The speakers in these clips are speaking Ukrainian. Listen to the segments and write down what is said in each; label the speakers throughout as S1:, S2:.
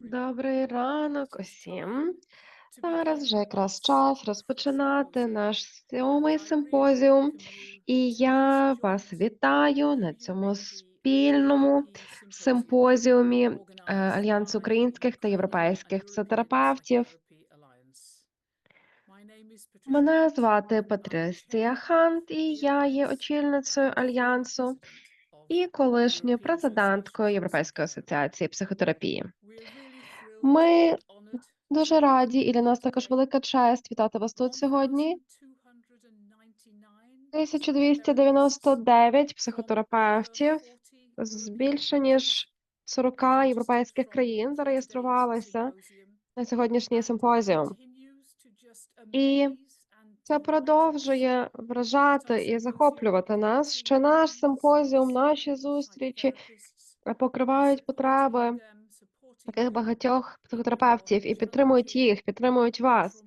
S1: Добрий ранок усім. Зараз вже якраз час розпочинати наш сьомий симпозіум, і я вас вітаю на цьому спільному симпозіумі е, Альянсу українських та європейських психотерапевтів. Мене звати Патрисія Хант, і я є очільницею альянсу і колишньою президенткою Європейської асоціації психотерапії. Ми Дуже раді, і для нас також велика честь вітати вас тут сьогодні. 1299 психотерапевтів з більше ніж 40 європейських країн зареєструвалися на сьогоднішній симпозіум. І це продовжує вражати і захоплювати нас, що наш симпозіум, наші зустрічі покривають потреби таких багатьох психотерапевтів і підтримують їх, підтримують вас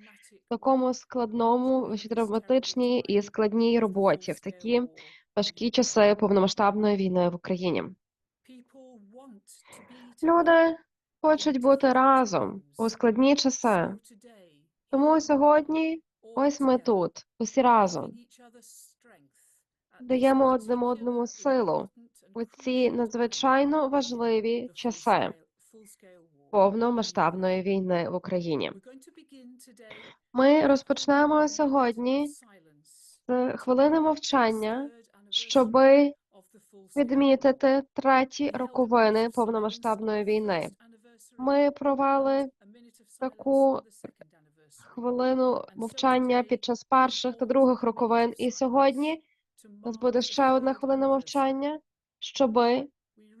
S1: в такому складному, травматичній і складній роботі в такі важкі часи повномасштабної війни в Україні. Люди хочуть бути разом у складні часи. Тому сьогодні ось ми тут, усі разом. Даємо одним одному силу у ці надзвичайно важливі часи повномасштабної війни в Україні. Ми розпочнемо сьогодні з хвилини мовчання, щоби відмітити треті роковини повномасштабної війни. Ми провели таку хвилину мовчання під час перших та других роковин, і сьогодні у нас буде ще одна хвилина мовчання, щоби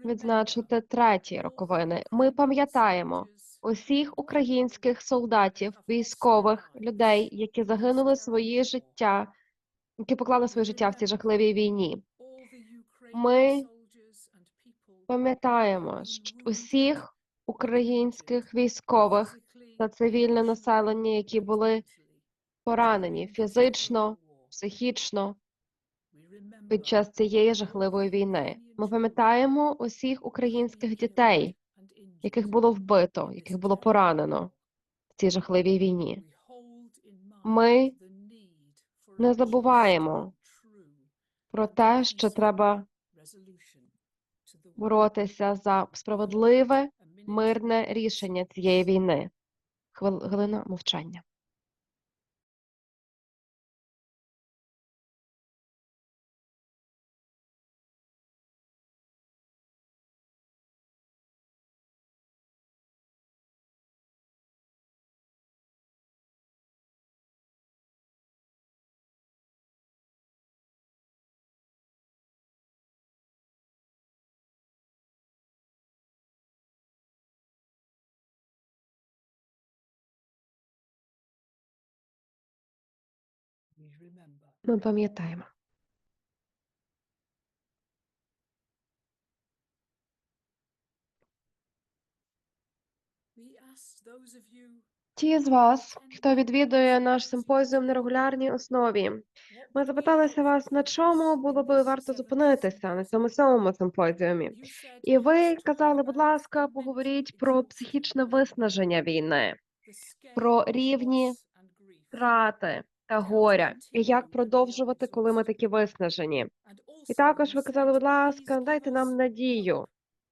S1: відзначити треті роковини. Ми пам'ятаємо усіх українських солдатів, військових людей, які загинули свої життя, які поклали своє життя в цій жахливій війні. Ми пам'ятаємо усіх українських військових та цивільне населення, які були поранені фізично, психічно під час цієї жахливої війни. Ми пам'ятаємо усіх українських дітей, яких було вбито, яких було поранено в цій жахливій війні. Ми не забуваємо про те, що треба боротися за справедливе мирне рішення цієї війни. Хвилина мовчання. Ми пам'ятаємо. Ті з вас, хто відвідує наш симпозіум на регулярній основі, ми запиталися вас, на чому було би варто зупинитися на цьому самому симпозіумі. І ви казали, будь ласка, поговоріть про психічне виснаження війни, про рівні втрати та горя, і як продовжувати, коли ми такі виснажені. І також ви казали, будь ласка, дайте нам надію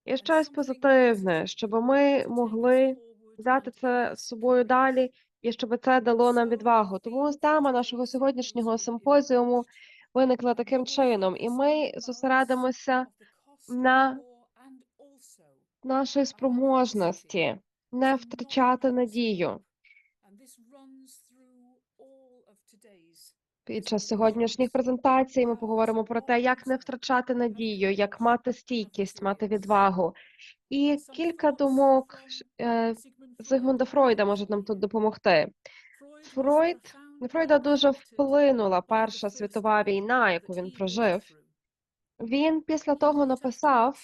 S1: і щось позитивне, щоб ми могли взяти це з собою далі, і щоб це дало нам відвагу. Тому тема нашого сьогоднішнього симпозіуму виникла таким чином, і ми зосередимося на нашій спроможності не втрачати надію. Під час сьогоднішніх презентацій ми поговоримо про те, як не втрачати надію, як мати стійкість, мати відвагу. І кілька думок е, Зигмунда Фройда можуть нам тут допомогти. Фройд Фройда дуже вплинула Перша світова війна, яку він прожив. Він після того написав,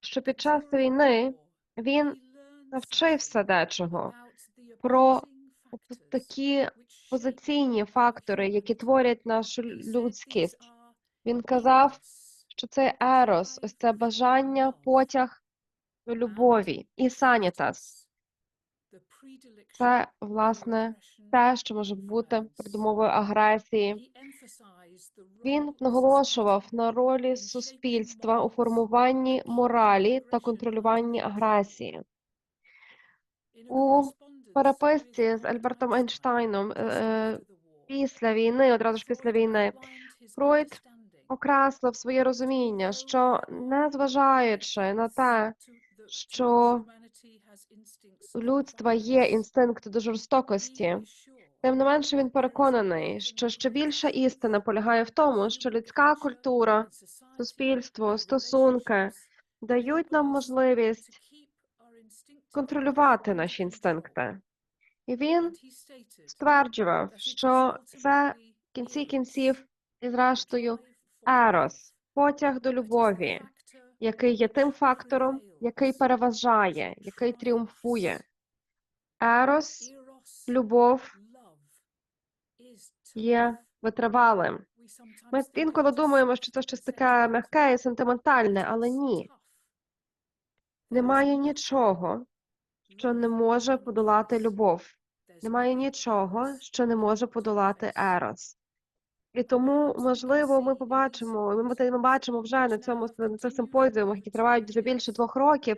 S1: що під час війни він навчився дечого про такі позиційні фактори, які творять нашу людськість. Він казав, що це ерос, ось це бажання, потяг до любові. І санітас це, власне, те, що може бути передумовою агресії. Він наголошував на ролі суспільства у формуванні моралі та контролюванні агресії. У переписці з Альбертом Ейнштейном е, е, після війни, одразу ж після війни, Фройд окреслив своє розуміння, що незважаючи на те, що у людства є інстинкт до жорстокості, тим не менше він переконаний, що ще більша істина полягає в тому, що людська культура, суспільство, стосунки дають нам можливість контролювати наші інстинкти. І він стверджував, що це в кінці кінців і зрештою ерос, потяг до любові, який є тим фактором, який переважає, який тріумфує. Ерос, любов є витривалим. Ми інколи думаємо, що це щось таке м'яке і сентиментальне, але ні. Немає нічого, що не може подолати любов. Немає нічого, що не може подолати ерос. І тому, можливо, ми побачимо, ми, ми- бачимо вже на цьому на цих симпозіумах, які тривають вже більше двох років,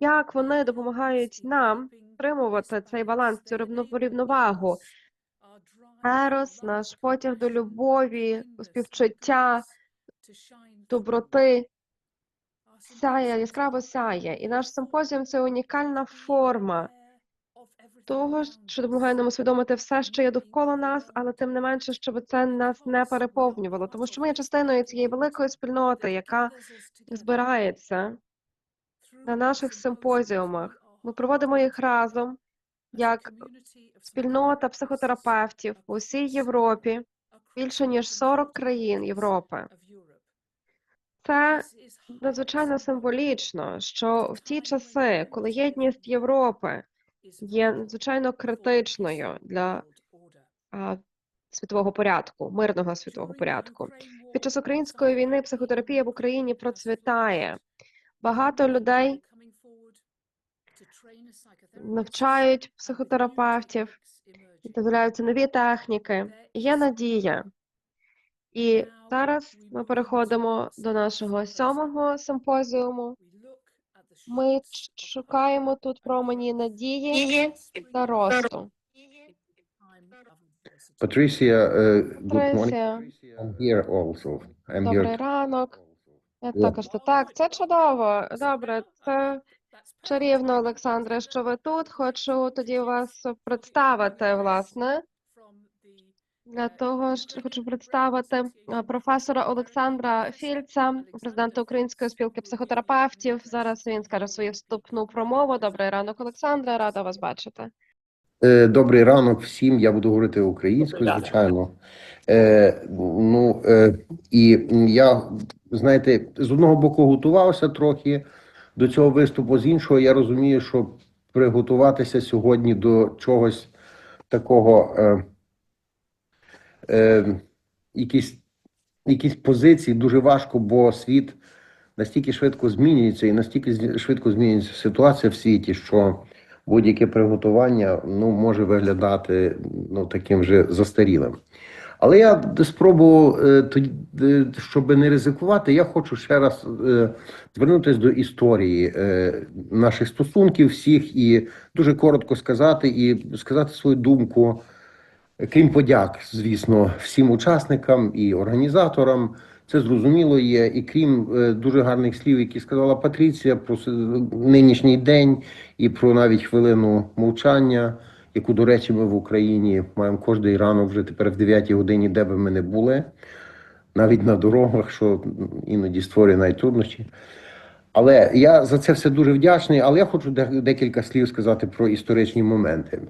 S1: як вони допомагають нам втримувати цей баланс, цю рівно- рівновагу. Ерос, наш потяг до любові, співчуття, доброти сяє, яскраво сяє. І наш симпозіум це унікальна форма того, що допомагає нам усвідомити все, що є довкола нас, але тим не менше, щоб це нас не переповнювало, тому що ми є частиною цієї великої спільноти, яка збирається на наших симпозіумах. Ми проводимо їх разом як спільнота психотерапевтів у всій Європі, більше ніж 40 країн Європи. Це надзвичайно символічно, що в ті часи, коли єдність Європи є надзвичайно критичною для а, світового порядку, мирного світового порядку. Під час української війни психотерапія в Україні процвітає. Багато людей навчають психотерапевтів, дозволяються нові техніки. Є надія. І зараз ми переходимо до нашого сьомого симпозіуму. Ми шукаємо тут промені надії та росту.
S2: Patricia, uh, good morning. I'm here also. I'm
S1: добрий
S2: here.
S1: ранок. Я
S2: Yeah.
S1: також тут. Так, це чудово. Добре, це чарівно, Олександре, що ви тут. Хочу тоді вас представити, власне. Для того ж хочу представити е, професора Олександра Фільца, президента Української спілки психотерапевтів. Зараз він скаже свою вступну промову. Добрий ранок, Олександре. Рада вас бачити.
S2: Е, Добрий ранок всім. Я буду говорити українською, звичайно. Е, ну, е, і я, знаєте, з одного боку готувався трохи до цього виступу, з іншого я розумію, що приготуватися сьогодні до чогось такого, е, е, якісь, якісь позиції дуже важко, бо світ настільки швидко змінюється і настільки швидко змінюється ситуація в світі, що будь-яке приготування ну, може виглядати ну, таким же застарілим. Але я спробував, е, е, щоб не ризикувати, я хочу ще раз е, звернутися до історії наших стосунків всіх і дуже коротко сказати, і сказати свою думку, крім подяк, звісно, всім учасникам і організаторам. Це зрозуміло є, і крім е, дуже гарних слів, які сказала Патріція про нинішній день і про навіть хвилину мовчання, яку, до речі, ми в Україні маємо кожний ранок вже тепер в 9 годині, де би ми не були, навіть на дорогах, що іноді створює навіть труднощі. Але я за це все дуже вдячний. Але я хочу декілька слів сказати про історичні моменти.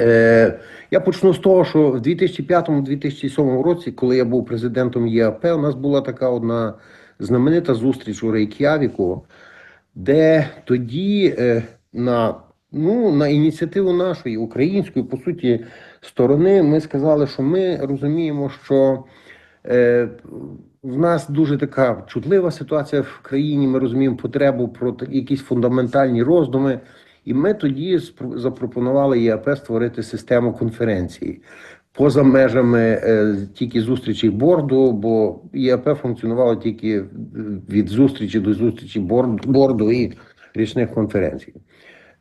S2: Е, я почну з того, що в 2005-2007 році, коли я був президентом ЄАП, у нас була така одна знаменита зустріч у Рейк'явіку, де тоді е, на, ну, на ініціативу нашої української, по суті, сторони, ми сказали, що ми розуміємо, що е, в нас дуже така чутлива ситуація в країні. Ми розуміємо потребу про якісь фундаментальні роздуми. І ми тоді запропонували ЄАП створити систему конференції поза межами е, тільки зустрічей борду, бо ЄАП функціонувало тільки від зустрічі до зустрічі борду і річних конференцій.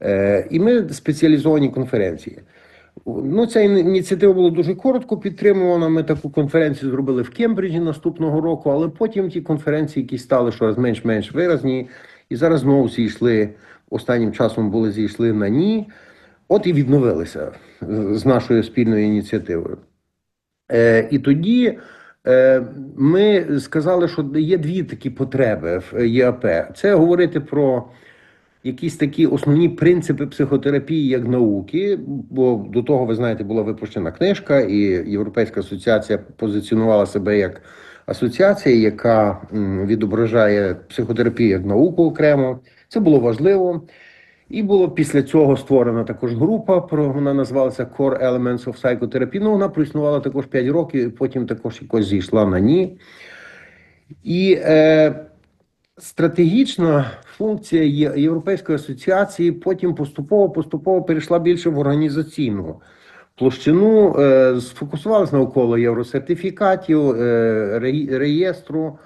S2: Е, і ми спеціалізовані конференції. Ну, ця ініціатива була дуже коротко підтримувана. Ми таку конференцію зробили в Кембриджі наступного року, але потім ті конференції, які стали щораз менш-менш виразні, і зараз знову зійшли останнім часом були зійшли на ні. От і відновилися з нашою спільною ініціативою. Е, і тоді е, ми сказали, що є дві такі потреби в ЄАП: це говорити про якісь такі основні принципи психотерапії як науки. Бо до того, ви знаєте, була випущена книжка, і Європейська асоціація позиціонувала себе як асоціація, яка відображає психотерапію як науку окремо. Це було важливо. І було після цього створена також група. Про вона називалася Core Elements of Psychotherapy. Ну, вона проіснувала також 5 років, потім також якось зійшла на ні. І е, стратегічна функція Європейської асоціації потім поступово поступово перейшла більше в організаційну площину, е, сфокусувалася навколо євросертифікатів, е, реєстру.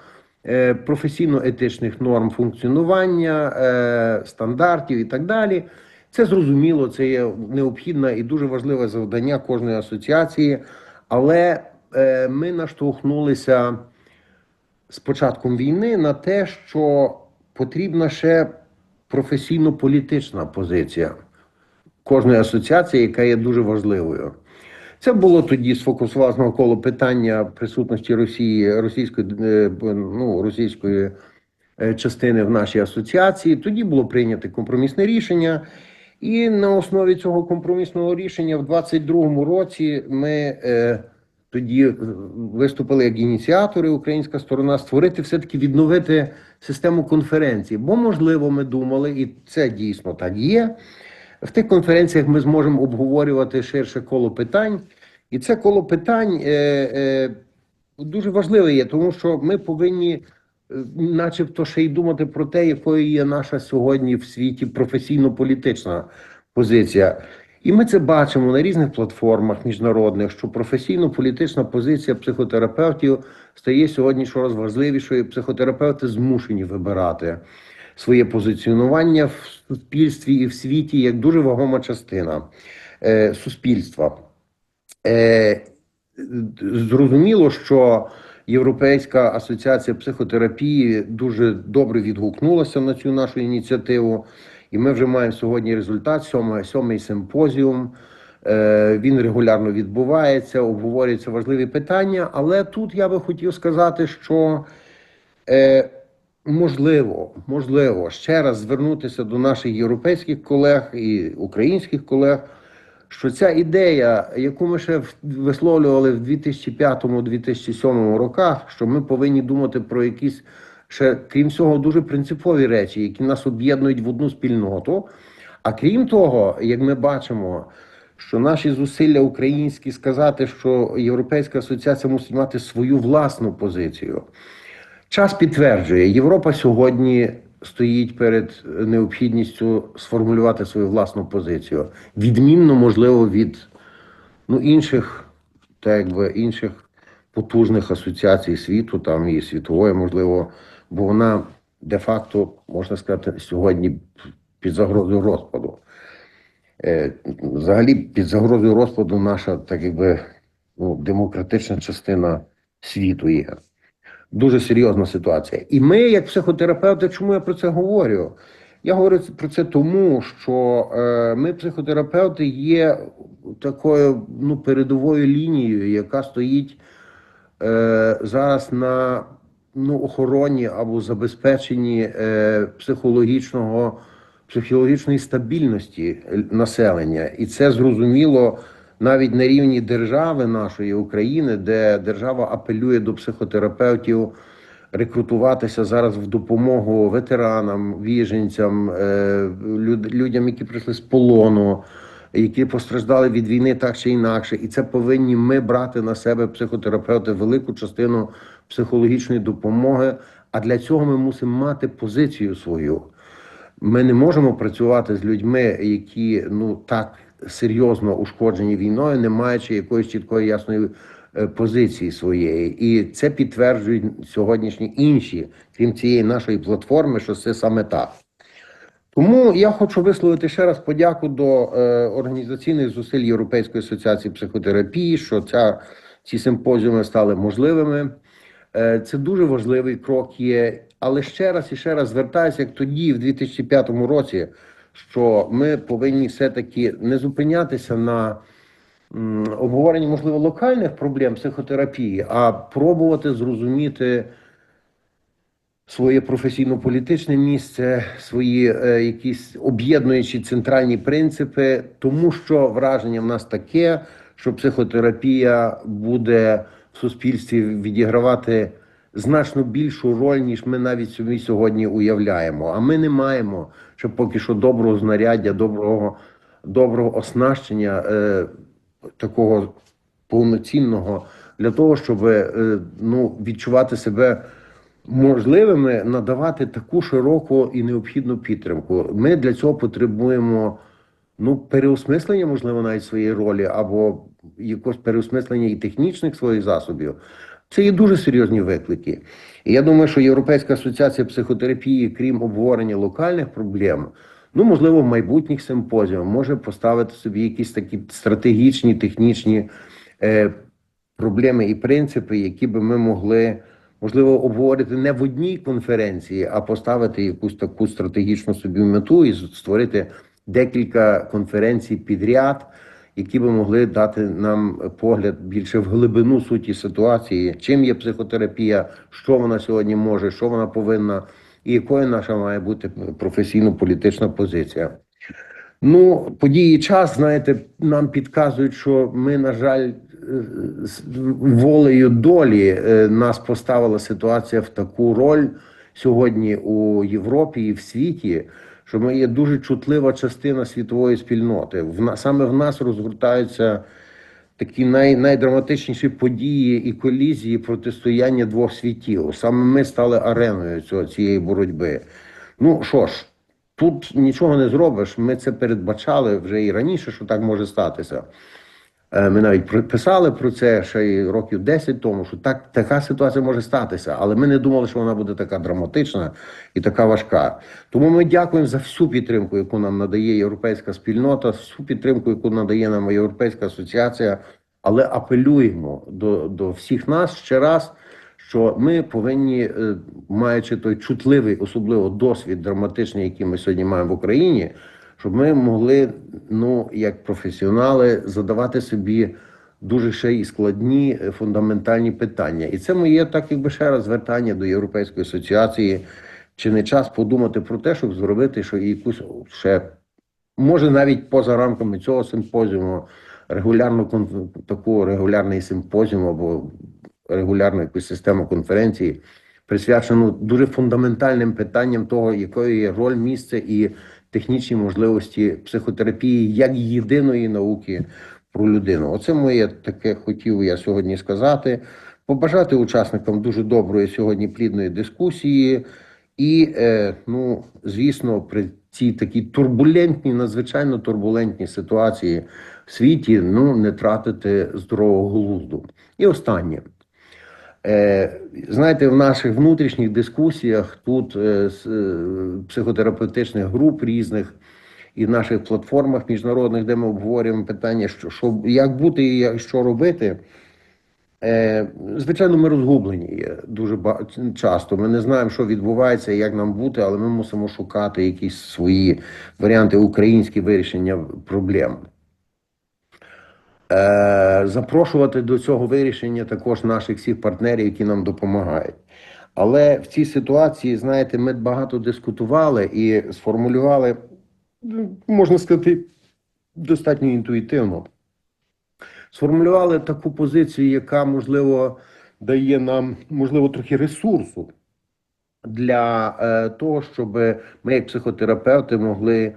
S2: Е, Професійно-етичних норм функціонування, е, стандартів і так далі. Це зрозуміло, це є необхідне і дуже важливе завдання кожної асоціації, але е, ми наштовхнулися з початком війни на те, що потрібна ще професійно-політична позиція кожної асоціації, яка є дуже важливою. Це було тоді сфокусувалося навколо питання присутності Росії, російської, е, ну, російської е, частини в нашій асоціації. Тоді було прийнято компромісне рішення. І на основі цього компромісного рішення в 22-му році ми е, тоді е, виступили як ініціатори, українська сторона, створити все-таки відновити систему конференцій. Бо, можливо, ми думали, і це дійсно так є. В тих конференціях ми зможемо обговорювати ширше коло питань. І це коло питань е, е, дуже важливе є, тому що ми повинні, е, начебто, ще й думати про те, якою є наша сьогодні в світі професійно-політична позиція. І ми це бачимо на різних платформах міжнародних, що професійно-політична позиція психотерапевтів стає сьогодні щораз важливішою. Психотерапевти змушені вибирати своє позиціонування в суспільстві і в світі як дуже вагома частина е, суспільства. Е, зрозуміло, що Європейська асоціація психотерапії дуже добре відгукнулася на цю нашу ініціативу, і ми вже маємо сьогодні результат сьомий, сьомий симпозіум. Е, Він регулярно відбувається, обговорюються важливі питання. Але тут я би хотів сказати, що е, можливо, можливо ще раз звернутися до наших європейських колег і українських колег, що ця ідея, яку ми ще висловлювали в 2005-2007 роках, що ми повинні думати про якісь ще крім цього дуже принципові речі, які нас об'єднують в одну спільноту. А крім того, як ми бачимо, що наші зусилля українські сказати, що Європейська асоціація мусить мати свою власну позицію. Час підтверджує, Європа сьогодні стоїть перед необхідністю сформулювати свою власну позицію. Відмінно, можливо, від ну, інших, так якби, інших потужних асоціацій світу, там і світової, можливо, бо вона де-факто, можна сказати, сьогодні під загрозою розпаду. Е, Взагалі, під загрозою розпаду наша, так якби, ну, демократична частина світу є дуже серйозна ситуація. І ми, як психотерапевти, чому я про це говорю? Я говорю про це тому, що е, ми, психотерапевти, є такою ну, передовою лінією, яка стоїть е, зараз на ну, охороні або забезпеченні е, психологічного, психологічної стабільності населення. І це зрозуміло навіть на рівні держави нашої України, де держава апелює до психотерапевтів рекрутуватися зараз в допомогу ветеранам, біженцям, е, люд- людям, які прийшли з полону, які постраждали від війни так чи інакше. І це повинні ми брати на себе психотерапевти велику частину психологічної допомоги. А для цього ми мусимо мати позицію свою. Ми не можемо працювати з людьми, які ну так серйозно ушкоджені війною, не маючи якоїсь чіткої ясної е, позиції своєї. І це підтверджують сьогоднішні інші, крім цієї нашої платформи, що це саме так. Тому я хочу висловити ще раз подяку до е, організаційних зусиль Європейської асоціації психотерапії, що ця, ці симпозіуми стали можливими. Е, це дуже важливий крок є. Але ще раз і ще раз звертаюся, як тоді, в 2005 році, що ми повинні все-таки не зупинятися на обговоренні, можливо, локальних проблем психотерапії, а пробувати зрозуміти своє професійно-політичне місце, свої е, якісь об'єднуючі центральні принципи, тому що враження в нас таке, що психотерапія буде в суспільстві відігравати значно більшу роль, ніж ми навіть собі сьогодні уявляємо. А ми не маємо ще поки що доброго знаряддя, доброго, доброго оснащення е, такого повноцінного для того, щоб е, ну, відчувати себе можливими надавати таку широку і необхідну підтримку. Ми для цього потребуємо ну, переосмислення, можливо, навіть своєї ролі, або якогось переосмислення і технічних своїх засобів. Це є дуже серйозні виклики. І я думаю, що Європейська асоціація психотерапії, крім обговорення локальних проблем, ну можливо, в майбутніх симпозіумах може поставити собі якісь такі стратегічні, технічні е, проблеми і принципи, які би ми могли можливо обговорити не в одній конференції, а поставити якусь таку стратегічну собі мету і створити декілька конференцій підряд, які би могли дати нам погляд більше в глибину суті ситуації, чим є психотерапія, що вона сьогодні може, що вона повинна, і якою наша має бути професійно-політична позиція. Ну, події час, знаєте, нам підказують, що ми, на жаль, е, волею долі е, нас поставила ситуація в таку роль сьогодні у Європі і в світі, що ми є дуже чутлива частина світової спільноти. В саме в нас розгортаються такі най, найдраматичніші події і колізії протистояння двох світів. Саме ми стали ареною цього, цієї боротьби. Ну що ж, тут нічого не зробиш. Ми це передбачали вже і раніше, що так може статися. Е, Ми навіть писали про це ще й років 10 тому, що так така ситуація може статися, але ми не думали, що вона буде така драматична і така важка. Тому ми дякуємо за всю підтримку, яку нам надає європейська спільнота, всю підтримку, яку надає нам Європейська асоціація. Але апелюємо до, до всіх нас ще раз, що ми повинні, е, маючи той чутливий, особливо досвід драматичний, який ми сьогодні маємо в Україні, щоб ми могли, ну як професіонали, задавати собі дуже ще й складні е, фундаментальні питання. І це моє так, якби ще раз звертання до Європейської асоціації. Чи не час подумати про те, щоб зробити що якусь ще може навіть поза рамками цього симпозіуму, регулярну кон- таку регулярний симпозіум або регулярну якусь систему конференції, присвячену дуже фундаментальним питанням того, якою є роль, місце і технічні можливості психотерапії як єдиної науки про людину. Оце моє таке хотів я сьогодні сказати. Побажати учасникам дуже доброї сьогодні плідної дискусії. І, е, ну, звісно, при цій такій турбулентній, надзвичайно турбулентній ситуації в світі, ну, не тратити здорового глузду. І останнє. Е, знаєте, в наших внутрішніх дискусіях тут е, з е, психотерапевтичних груп різних і в наших платформах міжнародних, де ми обговорюємо питання, що, що як бути і що робити. Звичайно, ми розгублені дуже часто. Ми не знаємо, що відбувається як нам бути, але ми мусимо шукати якісь свої варіанти українські вирішення проблем. Е, запрошувати до цього вирішення також наших всіх партнерів, які нам допомагають. Але в цій ситуації, знаєте, ми багато дискутували і сформулювали, ну, можна сказати, достатньо інтуїтивно сформулювали таку позицію, яка можливо дає нам можливо трохи ресурсу для е, того, щоб ми, як психотерапевти, могли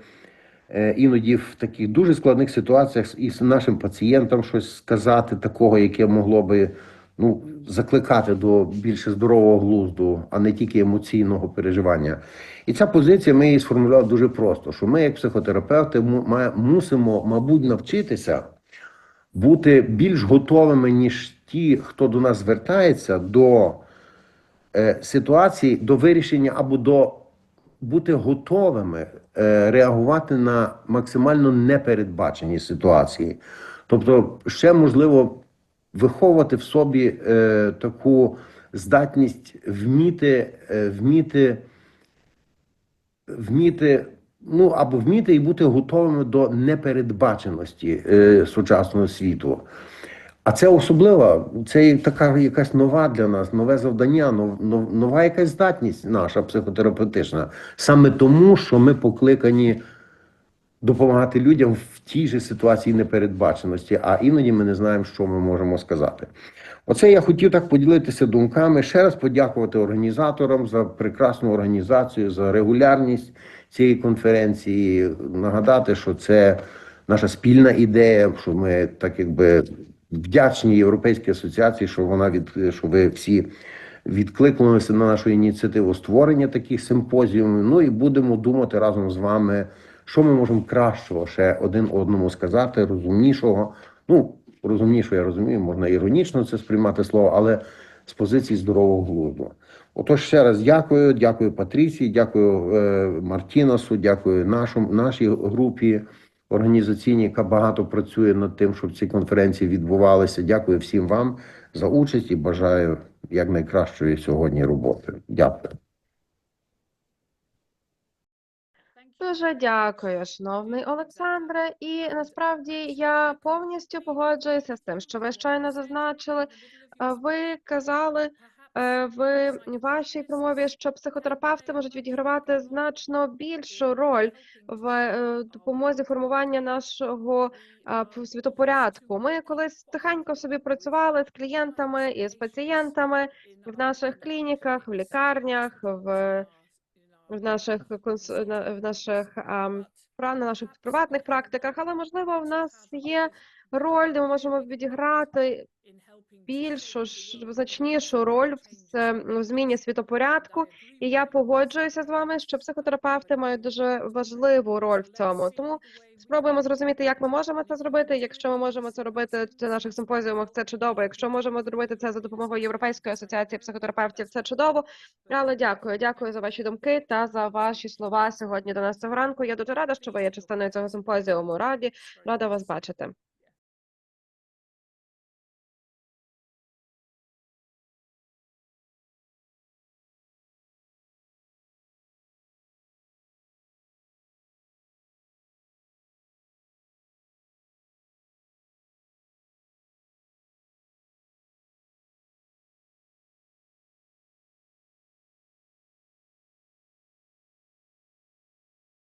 S2: іноді в таких дуже складних ситуаціях із нашим пацієнтам щось сказати, такого, яке могло би ну, закликати до більше здорового глузду, а не тільки емоційного переживання. І ця позиція ми її сформулювали дуже просто: що ми, як психотерапевти, мусимо, мабуть, навчитися бути більш готовими, ніж ті, хто до нас звертається, до е, ситуації, до вирішення або до бути готовими е, реагувати на максимально непередбачені ситуації. Тобто, ще можливо виховувати в собі е, таку здатність вміти, е, вміти, вміти, ну або вміти і бути готовими до непередбаченості е, сучасного світу. А це особлива, це така якась нова для нас, нове завдання, нов- нов- нова якась здатність наша психотерапевтична. Саме тому, що ми покликані допомагати людям в тій же ситуації непередбаченості, а іноді ми не знаємо, що ми можемо сказати. Оце я хотів так поділитися думками. Ще раз подякувати організаторам за прекрасну організацію, за регулярність цієї конференції. Нагадати, що це наша спільна ідея, що ми так якби вдячні Європейській асоціації, що вона від що ви всі відкликнулися на нашу ініціативу створення таких симпозіумів. Ну і будемо думати разом з вами, що ми можемо кращого ще один одному сказати, розумнішого. Ну, розумнішого, я розумію, можна іронічно це сприймати слово, але з позиції здорового глузду. Отож, ще раз дякую, дякую Патріції, дякую е, Мартінасу, дякую нашому, нашій групі організаційній, яка багато працює над тим, щоб ці конференції відбувалися. Дякую всім вам за участь і бажаю якнайкращої сьогодні роботи. Дякую.
S1: Дуже дякую, шановний Олександре. І насправді я повністю погоджуюся з тим, що ви щойно зазначили. Ви казали в вашій промові, що психотерапевти можуть відігравати значно більшу роль в е, допомозі формування нашого е, світопорядку. Ми колись тихенько собі працювали з клієнтами і з пацієнтами в наших клініках, в лікарнях, в в наших в наших на наших приватних практиках, але можливо в нас є роль, де ми можемо відіграти більшу значнішу роль в зміні світопорядку. І я погоджуюся з вами, що психотерапевти мають дуже важливу роль в цьому. Тому спробуємо зрозуміти, як ми можемо це зробити. Якщо ми можемо це робити на наших симпозіумах, це чудово. Якщо можемо зробити це за допомогою Європейської асоціації психотерапевтів, це чудово. Але дякую, дякую за ваші думки та за ваші слова сьогодні до нас цього ранку. Я дуже рада, що ви є частиною цього симпозіуму. Раді рада вас бачити.